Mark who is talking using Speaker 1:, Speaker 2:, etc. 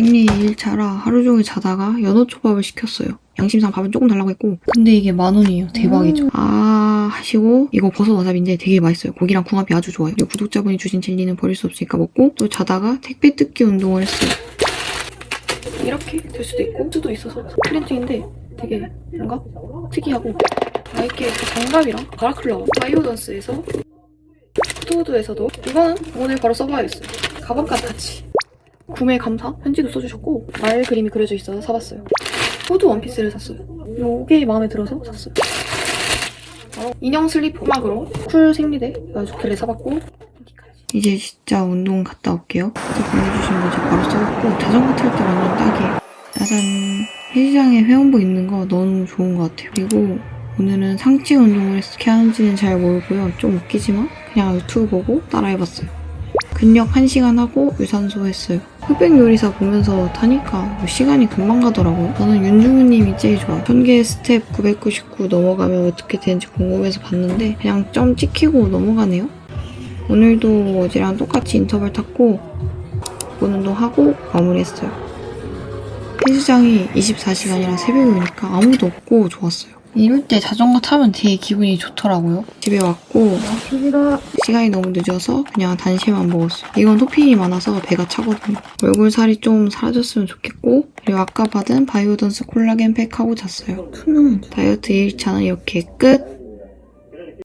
Speaker 1: 생리 2일차라 하루 종일 자다가 연어초밥을 시켰어요. 양심상 밥은 조금 달라고 했고 근데 이게 만 원이에요. 대박이죠. 아 하시고 이거 버섯 와사비인데 되게 맛있어요. 고기랑 궁합이 아주 좋아요. 그리고 구독자분이 주신 젤리는 버릴 수 없으니까 먹고 또 자다가 택배 뜯기 운동을 했어요. 이렇게 될 수도 있고 수도 있어서 프린팅인데 되게 뭔가 특이하고 나이키의 그 장갑이랑 바라클라와 바이오던스에서 스토어드에서도 이거는 오늘 바로 써봐야겠어요. 가방까지 같이. 구매 감사 편지도 써주셨고 말 그림이 그려져 있어서 사봤어요. 후드 원피스를 샀어요. 이게 마음에 들어서 샀어요. 인형 슬리퍼 음악으로 쿨 생리대 좋길래 사봤고 이제 진짜 운동 갔다 올게요. 그때 보내주신 거 제가 바로 써봤고 자전거 탈 때 완전 딱이에요. 짜잔 헬스장에 회원복 입는 거 너무 좋은 것 같아요. 그리고 오늘은 상체 운동을 어떻게 하는지는 잘 모르고요. 좀 웃기지만 그냥 유튜브 보고 따라해봤어요. 근력 1시간 하고 유산소 했어요. 흑백 요리사 보면서 타니까 시간이 금방 가더라고요. 저는 윤중우님이 제일 좋아요. 1000개 스텝 999 넘어가면 어떻게 되는지 궁금해서 봤는데 그냥 점 찍히고 넘어가네요. 오늘도 어제랑 똑같이 인터벌 탔고 본 운동하고 마무리했어요. 헬스장이 24시간이라 새벽에 오니까 아무도 없고 좋았어요. 이럴 때 자전거 타면 되게 기분이 좋더라고요. 집에 왔고 시간이 너무 늦어서 그냥 단시만 먹었어요. 이건 토핑이 많아서 배가 차거든요. 얼굴 살이 좀 사라졌으면 좋겠고 그리고 아까 받은 바이오던스 콜라겐 팩 하고 잤어요. 다이어트 1일차는 이렇게 끝!